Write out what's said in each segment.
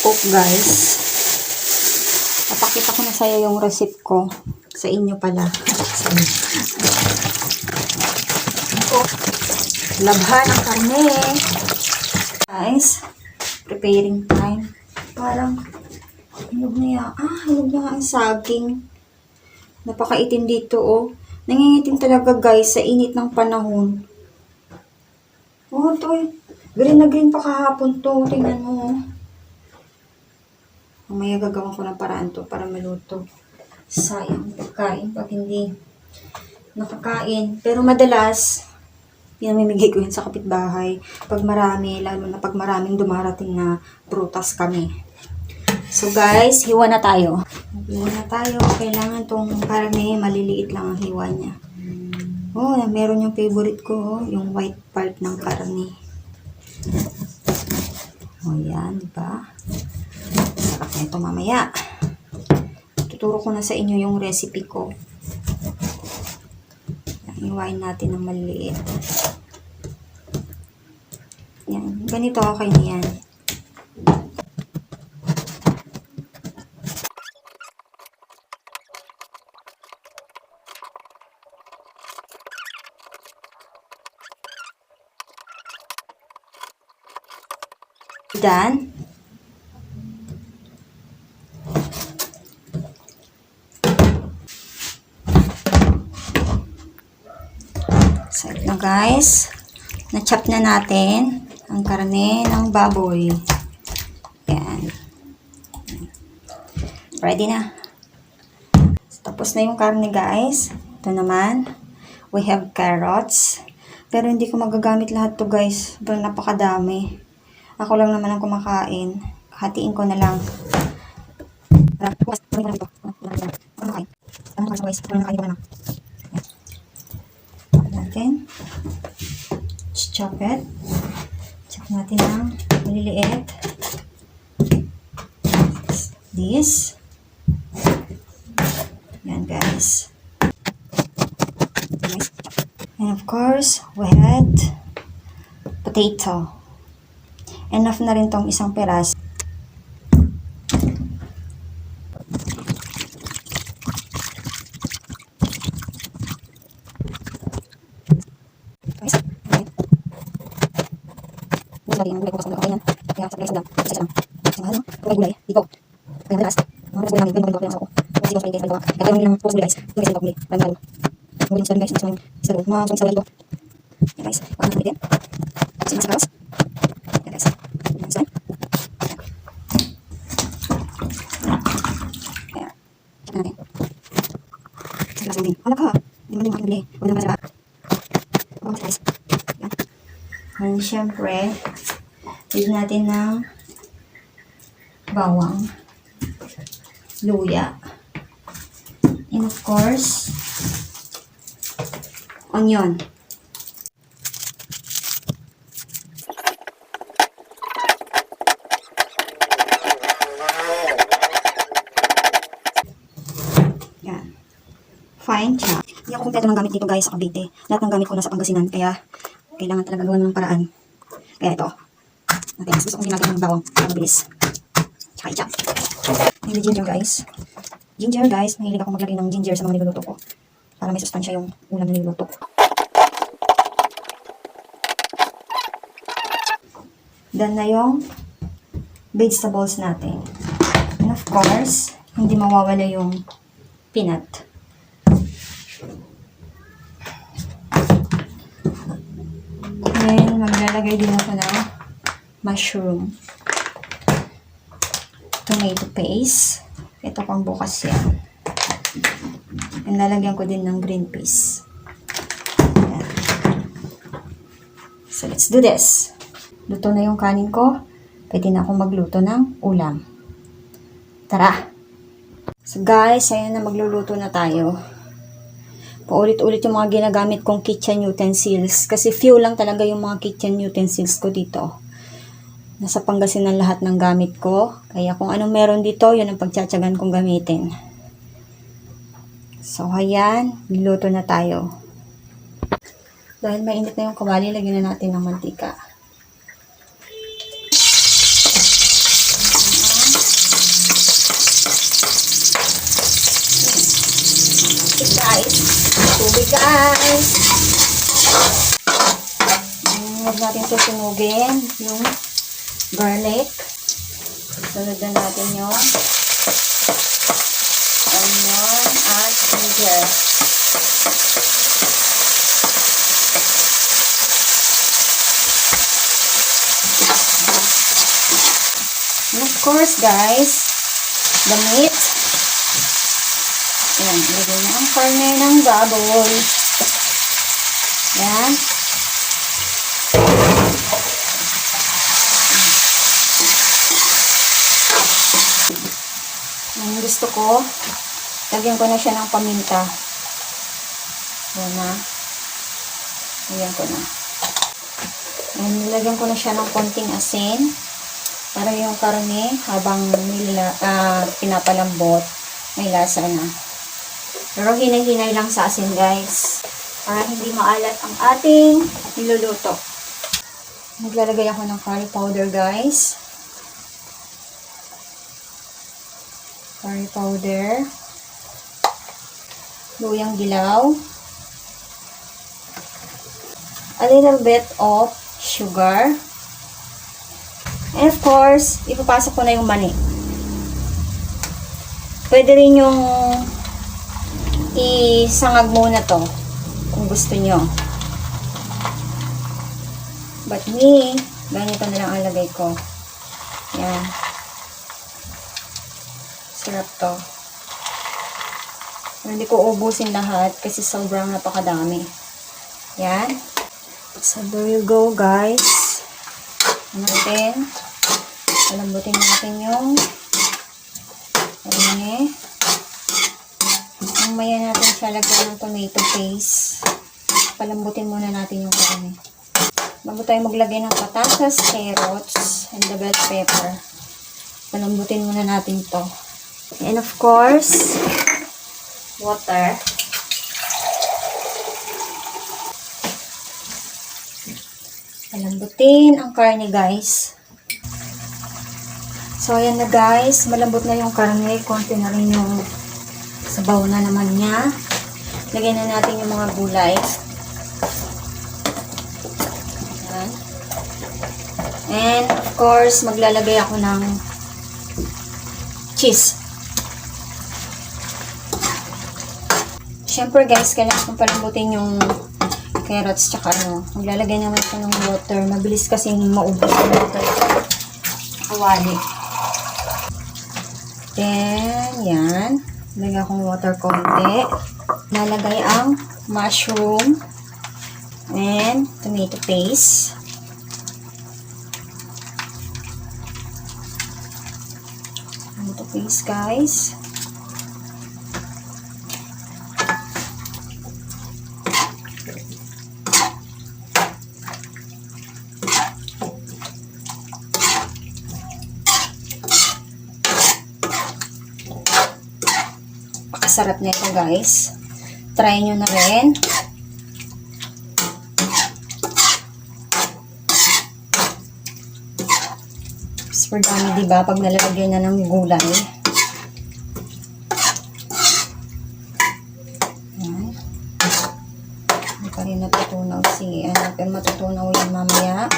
cook guys. Papakita ko na sa'yo yung recipe ko. Sa inyo pala. Sa inyo. Oh, labhan ang karne. Guys, preparing time. Parang, hinog na yan. Ah, hinog na ang saging. Napakaitim dito, oh. Nangingitim talaga, guys, sa init ng panahon. Oh, to. Green na green pa kahapon to. Tingnan mo, oh. Mamaya gagawin ko ng paraan to para maluto. Sayang pagkain pag hindi nakakain. Pero madalas, pinamimigay ko yun sa kapitbahay. Pag marami, lalo na pag maraming dumarating na prutas kami. So guys, hiwa na tayo. Hiwa na tayo. Kailangan tong karne, maliliit lang ang hiwa niya. Oh, meron yung favorite ko, oh, yung white part ng karne. Oh, yan, di ba? Sarap na ito mamaya. Tuturo ko na sa inyo yung recipe ko. Yan, Iwain natin ng maliliit. Yan, ganito okay na yan. Done. So, ito na guys. Na-chop na natin ang karne ng baboy. Yan. Ready na. Tapos na yung karne guys. Ito naman. We have carrots. Pero hindi ko magagamit lahat to guys. Sobrang napakadami. Ako lang naman ang kumakain. Hatiin ko na lang. Tara, bukas. Kunin ko na ito. Ano kumakain? Ano kumakain guys? Ano kumakain ko na lang. Yan. Natin. Just chop it. Chop natin ng maliliit. This. Yan guys. And of course, we had potato. Enough na rin tong isang peras. Guys, okay. Gusto natin ang gulay ko kasi okay yan. Kaya sa gulay sa dam, isa lang. Sa mahal, no? Kung may gulay, dito. Kaya madalas, mga gulay namin, ganun ganun ako. Kaya kasi guys, ganun Kaya kaya lang pupus gulay guys. Gulay sa gulay. Parang gulay. Gulay sa guys, mas sa loob. Mga sa dito. Yeah guys, wala na din. Kasi nasa kaos. Yeah guys. Yan sa. Kaya, check natin. Sa kaso din. Wala ka. Hindi mo din makakabili. Wala naman sa lahat. Wala guys. Yan. And syempre, bigyan natin ng bawang, luya, and of course, onion. Yan. Fine chop. Hindi ako kompleto ng gamit dito guys sa Cavite. Lahat ng gamit ko nasa Pangasinan. Kaya, kailangan talaga gawa ng paraan. Kaya ito. Natin. Mas gusto kong ginagawa ng bawang. Para mabilis. Tsaka i-chop. May ginger guys. Ginger guys. Mahilig ako maglagay ng ginger sa mga niluluto ko. Para may sustansya yung ulam na niluluto ko. Then na yung vegetables natin. And of course, hindi mawawala yung peanut. Then, maglalagay din ako ng mushroom. Tomato paste. Ito pang bukas yan. And lalagyan ko din ng green peas. So, let's do this. Luto na yung kanin ko. Pwede na akong magluto ng ulam. Tara! So guys, ayan na magluluto na tayo. Paulit-ulit yung mga ginagamit kong kitchen utensils. Kasi few lang talaga yung mga kitchen utensils ko dito. Nasa Pangasinan lahat ng gamit ko. Kaya kung anong meron dito, yun ang pagtsatsagan kong gamitin. So, ayan. Niluto na tayo. Dahil mainit na yung kawali, lagyan na natin ng mantika. Tubig guys. Tubig guys. Huwag natin susunugin yung garlic. Sunod na natin yung onion at ginger. And of course, guys, the meat. Ayan, ilagay na ang karne ng baboy. Ayan. Ang gusto ko, lagyan ko na siya ng paminta. Ayan na. Lagyan ko na. And nilagyan ko na siya ng konting asin. Para yung karne, habang nila, ah, pinapalambot, may lasa na. Pero hinay-hinay lang sa asin, guys. Para hindi maalat ang ating niluluto. Naglalagay ako ng curry powder, guys. Curry powder. Luyang dilaw. A little bit of sugar. And of course, ipapasok ko na yung mani. Pwede rin yung isangag muna to kung gusto nyo. But me, ganito na lang ang lagay ko. Yan. Sarap to. Hindi ko ubusin lahat kasi sobrang napakadami. Yan. So, there you go, guys. Ano natin? Palambutin natin yung karne. Mamaya natin siya lagyan ng tomato paste. Palambutin muna natin yung karne. Bago tayo maglagay ng patatas, carrots, and the bell pepper. Palambutin muna natin to. And of course, water. Palambutin ang karne, guys. So, ayan na guys. Malambot na yung karne. Konti na rin yung sabaw na naman niya. Lagyan na natin yung mga gulay. And, of course, maglalagay ako ng cheese. Siyempre guys, kailangan kong palambutin yung carrots tsaka ano. Maglalagay naman ito ng water. Mabilis kasi maubos yung water. Kawali. Then, yan. Lagyan akong water konti. Lalagay ang mushroom and tomato paste. Tomato paste, guys. Pakasarap nito guys. Try nyo na rin. Super dami diba pag nalalagyan na ng gulay. Yan. Hindi pa rin natutunaw si ano, pero matutunaw yan mamaya.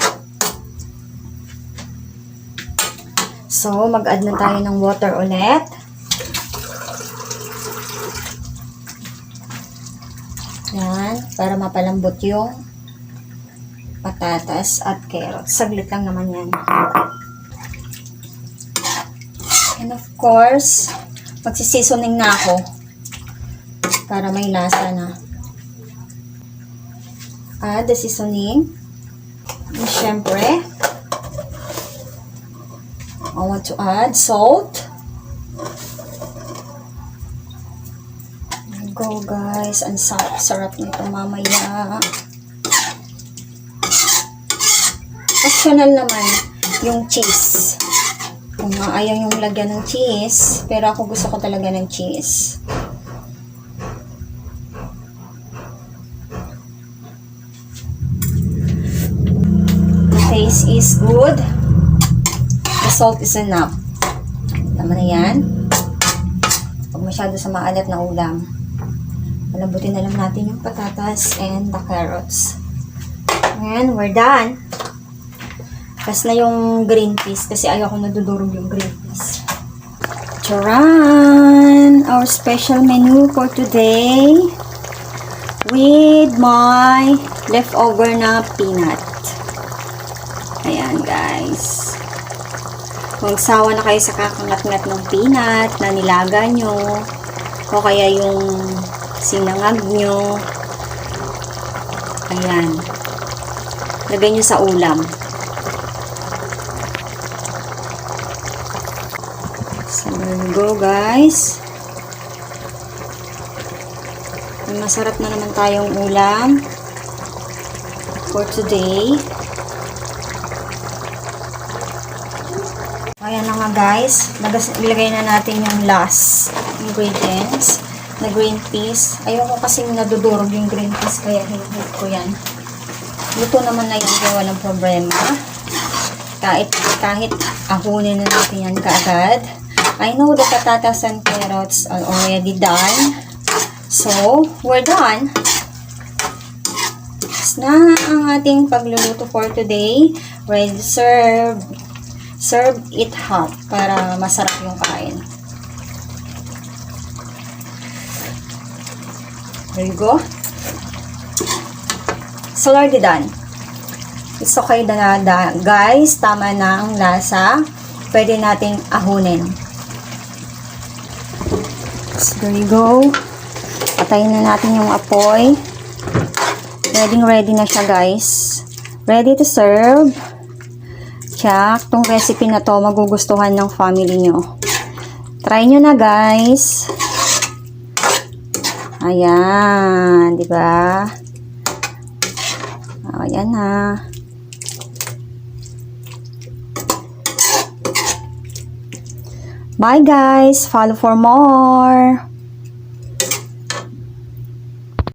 So, mag-add na tayo ng water ulit. Yan, para mapalambot yung patatas at carrots. Saglit lang naman yan. And of course, magsisisoning na ako para may lasa na. Add the seasoning. And syempre, I want to add salt. Go guys, ang sarap-sarap nito mamaya. Optional naman yung cheese. Kung ayaw yung lagyan ng cheese, pero ako gusto ko talaga ng cheese. The taste is good. The salt is enough. Tama na yan. Huwag masyado sa maalat na ulam. Palabutin na lang natin yung patatas and the carrots. And we're done. Tapos na yung green peas kasi ayaw ko nadudurog yung green peas. Charan! Our special menu for today with my leftover na peanut. Ayan guys. Kung sawa na kayo sa kakangat-ngat ng peanut na nilaga nyo o kaya yung sinangag nyo. Ayan. Lagay nyo sa ulam. So, there go guys. Masarap na naman tayong ulam for today. Ayan na nga guys. Ilagay na natin yung last ingredients na green peas. Ayoko kasing nadudurog yung green peas kaya hinahit ko yan. Luto naman na yan kaya walang problema. Kahit, kahit ahunin na natin yan kaagad. I know the patatas and carrots are already done. So, we're done. Tapos na ang ating pagluluto for today. Ready to serve. Serve it hot para masarap yung kain. There you go. So, already done. It's okay na, na guys. Tama na ang lasa. Pwede nating ahunin. So, there you go. Patayin na natin yung apoy. Ready ready na siya guys. Ready to serve. Check. Tong recipe na to magugustuhan ng family nyo. Try nyo na guys. Ayan. di ba? Ayan na. Bye guys. Follow for more.